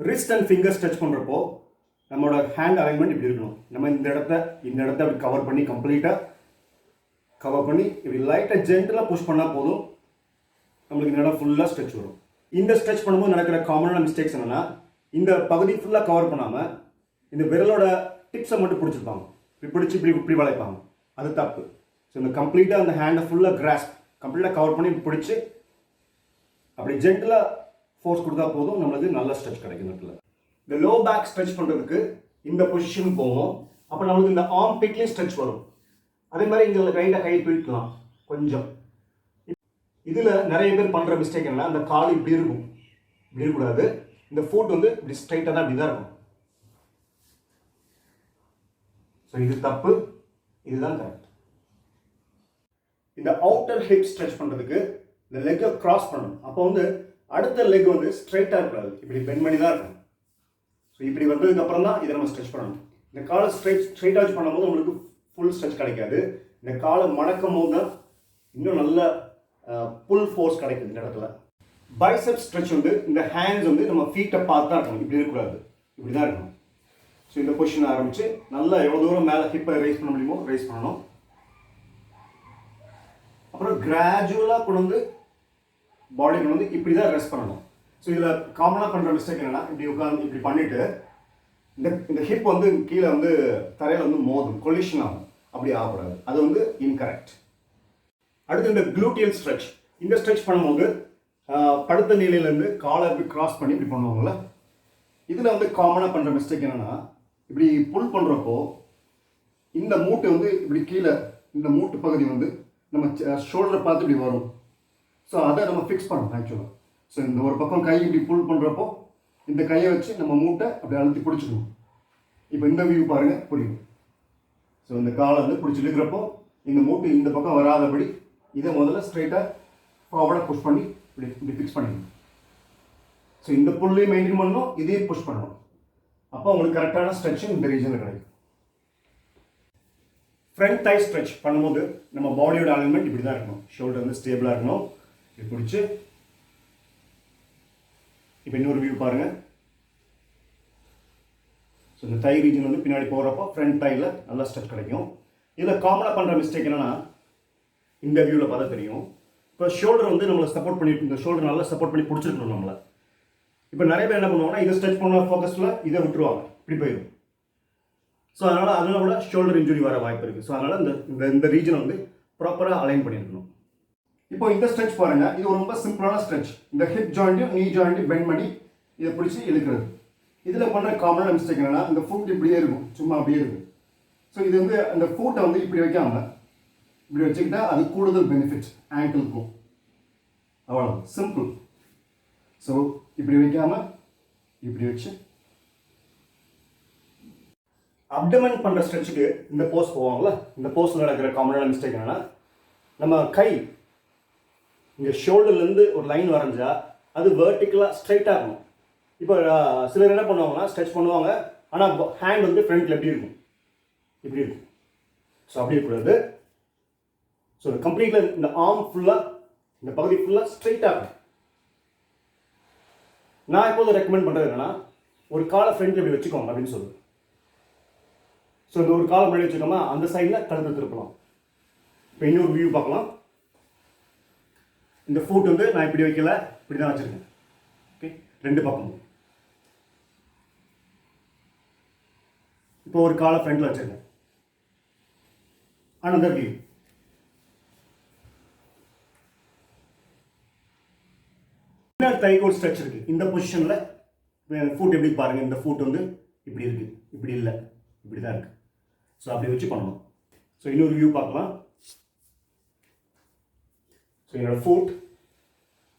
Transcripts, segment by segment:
Wrist and finger stretch பண்ணுறப்போ நம்மளோட hand alignment இப்படி இருக்கணும். நம்ம இந்த இடத்த இந்த இடத்த அப்படி கவர் பண்ணி கம்ப்ளீட்டாக கவர் பண்ணி இப்படி லைட்டாக ஜென்டலாக புஷ் பண்ணால் போதும். நம்மளுக்கு இந்த இடம் ஃபுல்லாக ஸ்ட்ரெச் வரும். இந்த ஸ்ட்ரெச் பண்ணும்போது நடக்கிற காமனான மிஸ்டேக்ஸ் என்னென்னா இந்த பகுதி ஃபுல்லாக கவர் பண்ணாமல் இந்த விரலோட டிப்ஸை மட்டும் பிடிச்சிருப்பாங்க இப்படி பிடிச்சி இப்படி இப்படி வளைப்பாங்க. அது தப்பு. ஸோ இந்த கம்ப்ளீட்டாக அந்த ஹேண்டை ஃபுல்லாக கிராஸ்ப் கம்ப்ளீட்டாக கவர் பண்ணி இப்படி பிடிச்சி அப்படி ஜென்டலாக ஃபோர்ஸ் கொடுத்தா போதும் நம்மளுக்கு நல்ல ஸ்ட்ரெச் கிடைக்கும் இடத்துல இந்த லோ பேக் ஸ்ட்ரெச் பண்ணுறதுக்கு இந்த பொசிஷன் போவோம் அப்போ நம்மளுக்கு இந்த ஆர்ம் பிட்லேயும் ஸ்ட்ரெச் வரும். அதே மாதிரி இங்கே கையில் கை தூக்கலாம் கொஞ்சம். இதில் நிறைய பேர் பண்ணுற மிஸ்டேக் என்ன அந்த கால் இப்படி இருக்கும். இப்படி இருக்கக்கூடாது. இந்த ஃபுட் வந்து இப்படி ஸ்ட்ரைட்டாக தான் இப்படி தான் இருக்கும். ஸோ இது தப்பு இதுதான் கரெக்ட் இந்த அவுட்டர் ஹிப் ஸ்ட்ரெச் பண்ணுறதுக்கு இந்த லெக்கை கிராஸ் பண்ணணும். அப்போ வந்து அடுத்த லெக் வந்து ஸ்ட்ரைட்டாக இருக்காது இப்படி பெண்ட் பண்ணி தான் இருக்கும் ஸோ இப்படி வந்ததுக்கு அப்புறம் தான் இதை நம்ம ஸ்ட்ரெச் பண்ணணும். இந்த காலை ஸ்ட்ரைட் ஸ்ட்ரைட் பண்ணும்போது உங்களுக்கு ஃபுல் ஸ்ட்ரெச் கிடைக்காது. இந்த காலை மடக்கும் போது தான் இன்னும் நல்ல புல் ஃபோர்ஸ் கிடைக்குது இந்த இடத்துல. பைசப் ஸ்ட்ரெச் வந்து இந்த ஹேண்ட்ஸ் வந்து நம்ம ஃபீட்டை பார்த்து தான் இருக்கணும். இப்படி இருக்கக்கூடாது. இப்படி தான் இருக்கணும். ஸோ இந்த பொசிஷன் ஆரம்பித்து நல்லா எவ்வளோ தூரம் மேலே ஹிப்பை ரைஸ் பண்ண முடியுமோ ரைஸ் பண்ணணும். அப்புறம் கிராஜுவலாக கொண்டு வந்து பாடிக்கு வந்து இப்படி தான் ரெஸ்ட் பண்ணணும். ஸோ இதில் காமனாக பண்ணுற மிஸ்டேக் என்னென்னா இப்படி உட்காந்து இப்படி பண்ணிவிட்டு இந்த இந்த ஹிப் வந்து கீழே வந்து தரையில் வந்து மோதும் கொலிஷன் ஆகும். அப்படி ஆகக்கூடாது. அது வந்து இன்கரெக்ட் அடுத்து இந்த க்ளூட்டியல் ஸ்ட்ரெச் இந்த ஸ்ட்ரெச் பண்ணும்போது படுத்த நிலையிலேருந்து காலை இப்படி கிராஸ் பண்ணி இப்படி பண்ணுவாங்கல்ல? இதில் வந்து காமனாக பண்ணுற மிஸ்டேக் என்னென்னா இப்படி புல் பண்ணுறப்போ இந்த மூட்டு வந்து இப்படி கீழே இந்த மூட்டு பகுதி வந்து நம்ம ஷோல்டரை பார்த்து இப்படி வரும். ஸோ அதை நம்ம ஃபிக்ஸ் பண்ணணும் ஆக்சுவலாக ஸோ இந்த ஒரு பக்கம் கை இப்படி புல் பண்ணுறப்போ இந்த கையை வச்சு நம்ம மூட்டை அப்படி அழுத்தி பிடிச்சிக்கணும். இப்போ இந்த வியூ பாருங்கள் புரியும் ஸோ இந்த காலை வந்து பிடிச்சி இருக்கிறப்போ இந்த மூட்டு இந்த பக்கம் வராதபடி இதை முதல்ல ஸ்ட்ரைட்டாக ஃபார்வர்டாக புஷ் பண்ணி இப்படி இப்படி ஃபிக்ஸ் பண்ணிக்கணும். ஸோ இந்த புல்லையும் மெயின்டைன் பண்ணணும் இதையும் புஷ் பண்ணணும். அப்போ உங்களுக்கு கரெக்டான ஸ்ட்ரெச்சிங் இந்த ரீஜனில் கிடைக்கும். ஃப்ரண்ட் தை ஸ்ட்ரெச் பண்ணும்போது நம்ம பாடியோட அலைன்மெண்ட் இப்படி தான் இருக்கணும். ஷோல்டர் வந்து ஸ்டேபிளாக இருக்கணும். பிடிச்சி. இப்போ இன்னொரு வியூ பாருங்கள் ஸோ இந்த தை ரீஜன் வந்து பின்னாடி போகிறப்போ ஃப்ரண்ட் தையில் நல்லா ஸ்டெப் கிடைக்கும். இதில் காமனாக பண்ணுற மிஸ்டேக் என்னென்னா இந்த வியூவில் பார்த்தா தெரியும். இப்போ ஷோல்டர் வந்து நம்மளை சப்போர்ட் பண்ணி இந்த ஷோல்டர் நல்லா சப்போர்ட் பண்ணி பிடிச்சிருக்கணும் நம்மளை. இப்போ நிறைய பேர் என்ன பண்ணுவாங்கன்னா இதை ஸ்ட்ரெச் பண்ண ஃபோக்கஸில் இதை விட்டுருவாங்க. இப்படி போயிடும். ஸோ அதனால் அதனால் கூட ஷோல்டர் இன்ஜுரி வர வாய்ப்பு இருக்குது ஸோ அதனால் இந்த இந்த இந்த ரீஜனை வந்து ப்ராப்பராக அலைன் பண்ணியிருக்கணும். இப்போ இந்த ஸ்ட்ரெச் பாருங்க. இது ரொம்ப சிம்பிளான ஸ்ட்ரெச் இந்த ஹிப் ஜாயிண்ட்டும் நீ ஜாயிண்ட்டும் பெண்ட் பண்ணி இதை பிடிச்சி இழுக்கிறது. இதில் பண்ணுற காமனான மிஸ்டேக் என்னன்னா இந்த ஃபுட் இப்படியே இருக்கும். சும்மா அப்படியே இருக்கும். ஸோ இது வந்து அந்த ஃபூட்டை வந்து இப்படி வைக்காம இப்படி வச்சுக்கிட்டா அது கூடுதல் பெனிஃபிட் ஆங்கிளுக்கும் அவ்வளோ சிம்பிள் ஸோ இப்படி வைக்காம இப்படி வச்சு. அப்டமன் பண்ணுற ஸ்ட்ரெச்சுக்கு இந்த போஸ் போவாங்களா இந்த போஸில் நடக்கிற காமனான மிஸ்டேக் என்னன்னா நம்ம கை இங்கே ஷோல்டர்லேருந்து ஒரு லைன் வரைஞ்சா அது வேர்ட்டிக்கலாக ஸ்ட்ரைட்டாக இருக்கும். இப்போ சிலர் என்ன பண்ணுவாங்கன்னா ஸ்ட்ரெச் பண்ணுவாங்க. ஆனால் ஹேண்ட் வந்து ஃப்ரண்ட்டில் எப்படி இருக்கும்? இப்படி இருக்கும். ஸோ அப்படி இருக்கக்கூடாது. ஸோ கம்ப்ளீட்டில் இந்த ஆர்ம் ஃபுல்லாக இந்த பகுதி ஃபுல்லாக ஸ்ட்ரைட்டாக இருக்கும். நான் எப்போதும் ரெக்கமெண்ட் பண்ணுறது என்னன்னா ஒரு காலை ஃப்ரண்ட்டில் இப்படி வச்சுக்கோங்க அப்படின்னு சொல்லுவேன் ஸோ இந்த ஒரு காலை முன்னாடி வச்சுக்கோமா அந்த சைடில் கழுத்தை திருப்பலாம். இப்போ இன்னொரு வியூ பார்க்கலாம். இந்த ஃபுட் வந்து நான் இப்படி வைக்கல இப்படி தான் வச்சுருக்கேன். ஓகே ரெண்டு பக்கமும் இப்போ ஒரு காலை ஃப்ரண்ட்டில் வச்சுருக்கேன். அனதர் வியூ இன்னர் தைகோல் ஸ்ட்ரெச் இருக்கு. இந்த பொசிஷனில் ஃபுட் எப்படி பாருங்க. இந்த ஃபுட் வந்து இப்படி இருக்கு. இப்படி இல்லை. இப்படி தான் இருக்கு. ஸோ அப்படி வச்சு பண்ணணும். ஸோ இன்னொரு வியூ பார்க்கலாம். ஸோ என்னோட ஃபுட்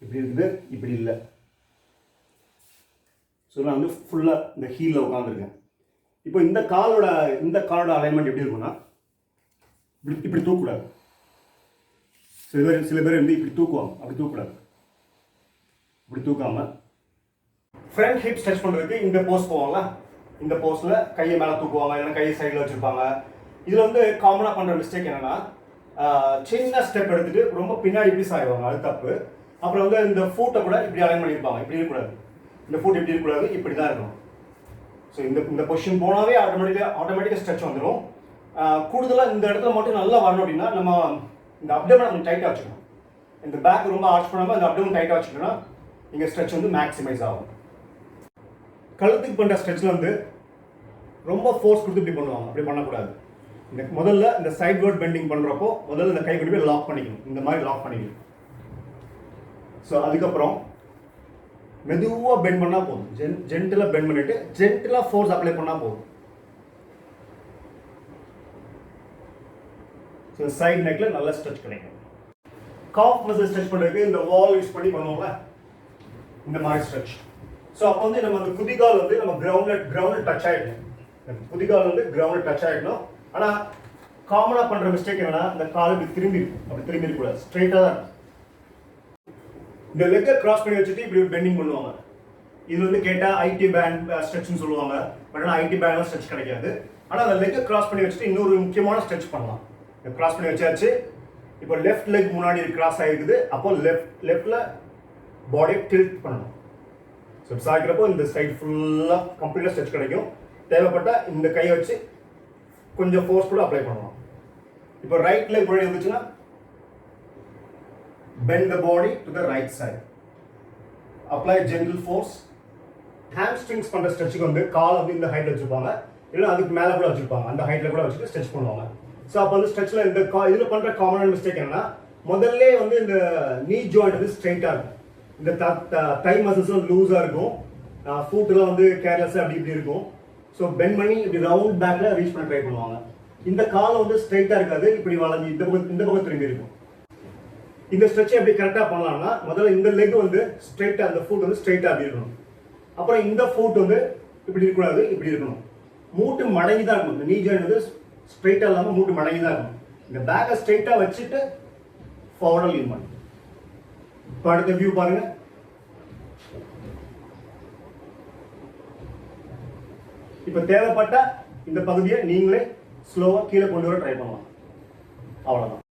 இப்படி இருக்குது? இப்படி இல்லை. ஸோ நான் வந்து ஃபுல்லாக இந்த ஹீலில் உட்காந்துருக்கேன் இப்போ இந்த காலோட இந்த காலோட அலைன்மெண்ட் எப்படி இருக்கும்னா இப்படி இப்படி தூக்கக்கூடாது. சில பேர் சில பேர் வந்து இப்படி தூக்குவாங்க. அப்படி தூக்கக்கூடாது. இப்படி தூக்காமல் ஃப்ரண்ட் ஹிப் ஸ்ட்ரெச் பண்ணுறதுக்கு இந்த போஸ் போவாங்களா இந்த போஸில் கையை மேலே தூக்குவாங்க இல்லைன்னா கையை சைடில் வச்சுருப்பாங்க. இதில் வந்து காமனாக பண்ணுற மிஸ்டேக் என்னென்னா சின்ன ஸ்டெப் எடுத்துட்டு ரொம்ப பின்னாடி இப்படி சாய்வாங்க அது தப்பு. அப்புறம் வந்து இந்த ஃபூட்டை கூட இப்படி அலைன் பண்ணியிருப்பாங்க இப்படி இருக்கக்கூடாது. இந்த ஃபூட் இப்படி இருக்கக்கூடாது இப்படி தான் இருக்கணும். ஸோ இந்த இந்த பொசிஷன் போனாவே ஆட்டோமேட்டிக்காக ஆட்டோமேட்டிக்காக ஸ்ட்ரெச் வந்துடும் கூடுதலாக இந்த இடத்துல மட்டும் நல்லா வரணும் அப்படின்னா நம்ம இந்த அப்டமன் கொஞ்சம் டைட்டாக வச்சுக்கணும். இந்த பேக் ரொம்ப ஆர்ச் பண்ணாமல் இந்த அப்டமன் டைட்டாக வச்சுக்கணும்னா இங்கே ஸ்ட்ரெச் வந்து மேக்ஸிமைஸ் ஆகும். கழுத்துக்கு பண்ணுற ஸ்ட்ரெச்சில் வந்து ரொம்ப ஃபோர்ஸ் கொடுத்து இப்படி பண்ணுவாங்க. அப்படி பண்ணக்கூடாது. இந்த முதல்ல இந்த சைட் வேர்ட் பெண்டிங் பண்ணுறப்போ முதல்ல இந்த கை கொண்டு போய் லாக் பண்ணிக்கணும். இந்த மாதிரி லாக் பண்ணிக்கணும். ஸோ அதுக்கப்புறம் மெதுவாக பெண்ட் பண்ணால் போதும். ஜென் ஜென்டிலாக பெண்ட் பண்ணிவிட்டு ஜென்டிலாக ஃபோர்ஸ் அப்ளை பண்ணால் போதும். ஸோ சைட் நெக்கில் நல்லா ஸ்ட்ரெச் கிடைக்கும் காஃப் மசில் ஸ்ட்ரெச் பண்ணுறதுக்கு இந்த வால் யூஸ் பண்ணி பண்ணுவோம்ல இந்த மாதிரி ஸ்ட்ரெச் ஸோ அப்போ வந்து நம்ம அந்த குதிகால் வந்து நம்ம கிரவுண்டில் கிரவுண்டில் டச் ஆகிடணும் குதிகால் வந்து கிரவுண்டில் டச் ஆகிடணும் ஆனால் காமனாக பண்ணுற மிஸ்டேக் என்னன்னா இந்த கால் இப்படி திரும்பி அப்படி திரும்பி இருக்கக்கூடாது ஸ்ட்ரைட்டாக தான் இந்த லெக்கை கிராஸ் பண்ணி வச்சுட்டு இப்படி பெண்டிங் பண்ணுவாங்க. இது வந்து கேட்டால் ஐடி பேண்ட் ஸ்ட்ரெச்னு சொல்லுவாங்க. பட் ஆனால் ஐடி பேண்ட்லாம் ஸ்ட்ரெச் கிடைக்காது. ஆனால் அந்த லெக்கை கிராஸ் பண்ணி வச்சுட்டு இன்னொரு முக்கியமான ஸ்ட்ரெச் பண்ணலாம். இந்த கிராஸ் பண்ணி வச்சாச்சு. இப்போ லெஃப்ட் லெக் முன்னாடி கிராஸ் ஆகிருக்குது அப்போ லெஃப்ட் லெஃப்டில் பாடியை டில்ட் பண்ணணும். ஸோ சாய்க்கிறப்போ இந்த சைடு ஃபுல்லாக கம்ப்ளீட்டாக ஸ்ட்ரெச் கிடைக்கும். தேவைப்பட்ட இந்த கையை வச்சு கொஞ்சம் ஃபோர்ஸ் கூட அப்ளை பண்ணணும் இப்போ ரைட் லெக் முன்னாடி இருந்துச்சுன்னா bend the body to the right side. Apply gentle force hamstrings பண்ணுற ஸ்ட்ரெச்சுக்கு வந்து கால் வந்து இந்த ஹைட்டில் வச்சுருப்பாங்க. இல்லை அதுக்கு மேலே கூட வச்சுருப்பாங்க. அந்த ஹைட்டில் கூட வச்சுட்டு ஸ்ட்ரெச் பண்ணுவாங்க. ஸோ அப்போ வந்து ஸ்ட்ரெச்சில் இந்த கா இதில் பண்ணுற காமனான மிஸ்டேக் என்னன்னா முதல்ல வந்து இந்த நீ ஜாயிண்ட் வந்து ஸ்ட்ரைட்டாக இருக்கும். இந்த த தை மசில்ஸ்லாம் லூஸாக இருக்கும். ஃபூட்டெல்லாம் வந்து கேர்லெஸ்ஸாக அப்படி இப்படி இருக்கும். ஸோ பெண்ட் பண்ணி இப்படி ரவுண்ட் பேக்கில் ரீச் பண்ண ட்ரை பண்ணுவாங்க. இந்த காலம் வந்து ஸ்ட்ரைட்டாக இருக்காது இப்படி வளைஞ்சு இந்த பக்கம் இந்த பக்கம் திரும்பி இருக்கும். இந்த ஸ்ட்ரெச்சை எப்படி கரெக்டாக பண்ணலாம்னா முதல்ல இந்த லெக் வந்து ஸ்ட்ரைட்டாக அந்த ஃபுட் வந்து ஸ்ட்ரைட்டாக அப்படி இருக்கணும். அப்புறம் இந்த ஃபுட் வந்து இப்படி இருக்கக்கூடாது இப்படி இருக்கணும். மூட்டு மடங்கி தான் இருக்கும் இந்த நீ ஜாயின் வந்து ஸ்ட்ரைட்டாக இல்லாமல் மூட்டு மடங்கி தான் இருக்கும் இந்த பேக்கை ஸ்ட்ரைட்டாக வச்சுட்டு ஃபார்வர்டாக லீன் பண்ணும் இப்போ அடுத்த வியூ பாருங்கள் இப்போ தேவைப்பட்ட இந்த பகுதியை நீங்களே ஸ்லோவாக கீழே கொண்டு வர ட்ரை பண்ணலாம். அவ்வளோதான்